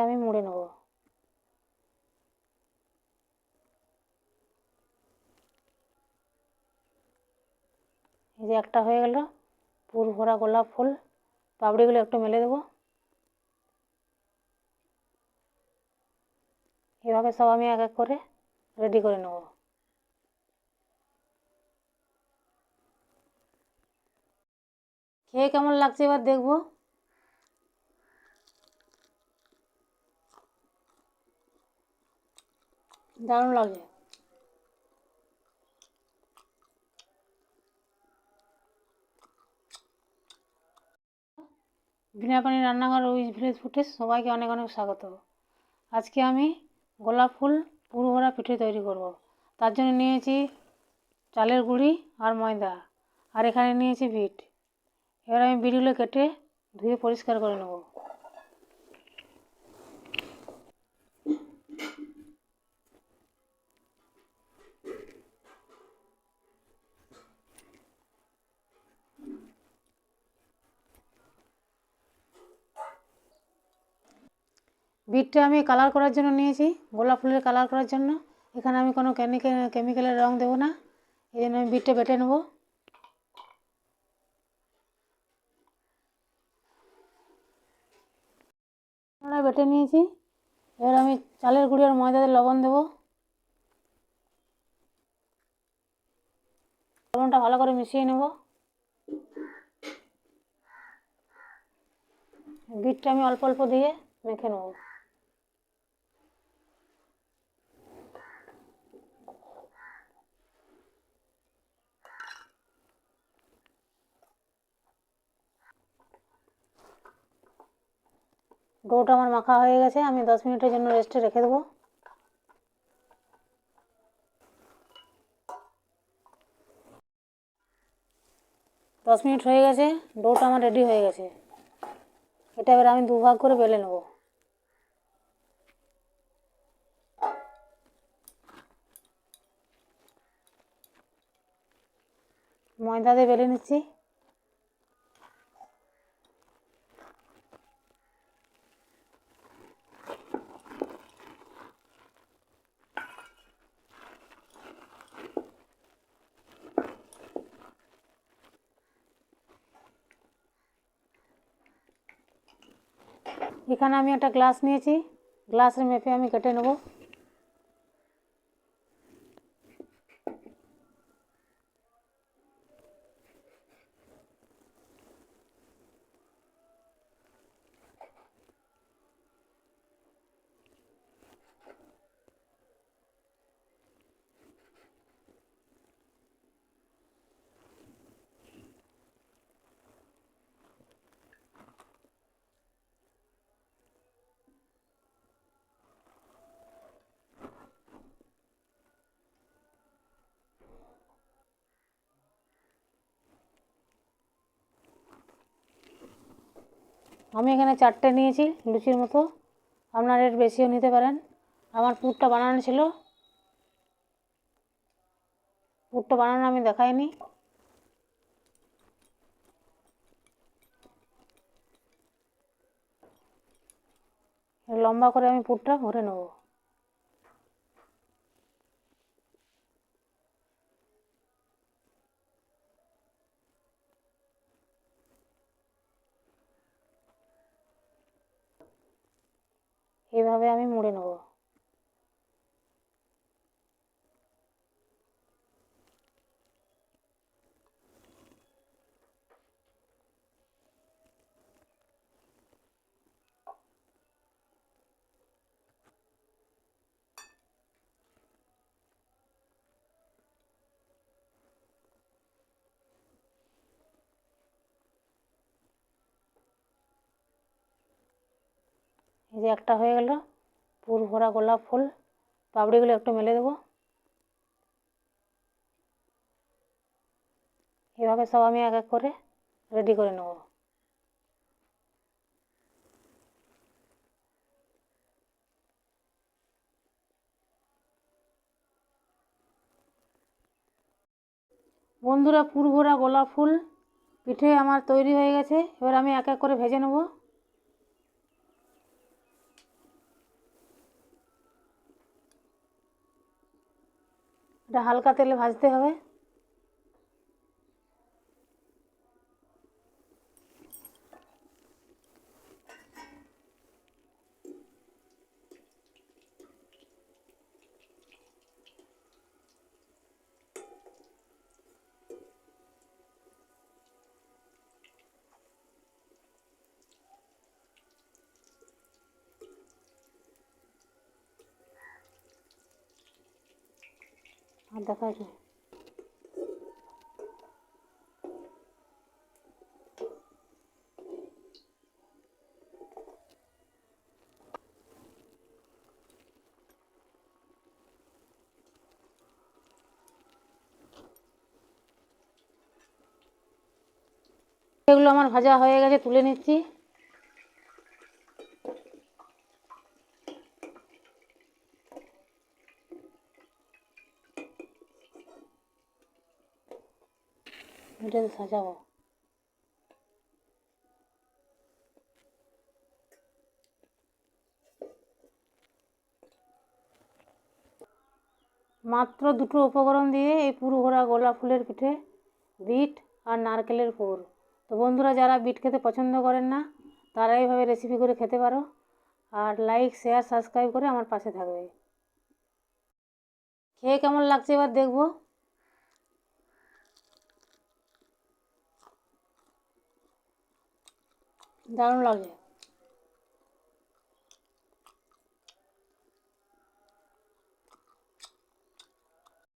আমি মুড়ে নেব। এই যে একটা হয়ে গেল, পুর ভরা গোলাপ ফুল, পাপড়িগুলো একটু মেলে দেবো। এভাবে সব আমি এক এক করে রেডি করে নেব। খেয়ে কেমন লাগছে এবার দেখব। দারুণ লাগে। বিনাপানি রান্নাঘর উইজ ভিলেজ ফুটে সবাইকে অনেক অনেক স্বাগত। আজকে আমি গোলাপ ফুল পুরো ভরা পিঠে তৈরি করব। তার জন্য নিয়েছি চালের গুঁড়ি আর ময়দা আর এখানে নিয়েছি বিট। এবার আমি বিটগুলো কেটে ধুয়ে পরিষ্কার করে নেব। বিটটা আমি কালার করার জন্য নিয়েছি, গোলাপ ফুলের কালার করার জন্য। এখানে আমি কোনো কেমিক্যাল কেমিক্যালের রং দেবো না, এই জন্য আমি বিটটা বেটে নেব। বেটে নিয়েছি। এবার আমি চালের গুঁড়ি আর ময়দাতে লবণ দেবো। লবণটা ভালো করে মিশিয়ে নেব। বিটটা আমি অল্প অল্প দিয়ে মেখে নেব। ডোটা আমার মাখা হয়ে গেছে, আমি দশ মিনিটের জন্য রেস্টে রেখে দেবো। দশ মিনিট হয়ে গেছে ডোটা আমার রেডি হয়ে গেছে। এটা এবার আমি দুভাগ করে বেলে নেব। ময়দা দিয়ে বেলে নিচ্ছি। এখানে আমি একটা গ্লাস নিয়েছি গ্লাসের মেপে আমি কেটে নেব। আমি এখানে চারটে নিয়েছি, লুচির মতো। আপনার এর বেশিও নিতে পারেন। আমার পুরটা বানানো ছিল। পুরটা বানানো আমি দেখাইনি। লম্বা করে আমি পুরটা ভরে নেব। এইভাবে আমি মুড়ে নেব। এই যে একটা হয়ে গেল, পুর ভরা গোলাপ ফুল। পাপড়িগুলো একটু মেলে দেবো। এভাবে সব আমি এক এক করে রেডি করে নেব। বন্ধুরা, পুর ভরা গোলাপ ফুল পিঠে আমার তৈরি হয়ে গেছে। এবার আমি এক এক করে ভেজে নেব। এটা হালকা তেলে ভাজতে হবে আর দেখাই না এগুলো আমার ভাজা হয়ে গেছে তুলে নিচ্ছি। এটাতে সাজাবো মাত্র দুটো উপকরণ দিয়ে এই পুরো ঘোরা গোলাপ ফুলের পিঠে, বিট আর নারকেলের পুর তো বন্ধুরা, যারা বিট খেতে পছন্দ করেন না, তারা এইভাবে রেসিপি করে খেতে পারো। আর লাইক শেয়ার সাবস্ক্রাইব করে আমার পাশে থাকবে। খেয়ে কেমন লাগছে এবার দেখব। দারুণ লাগছে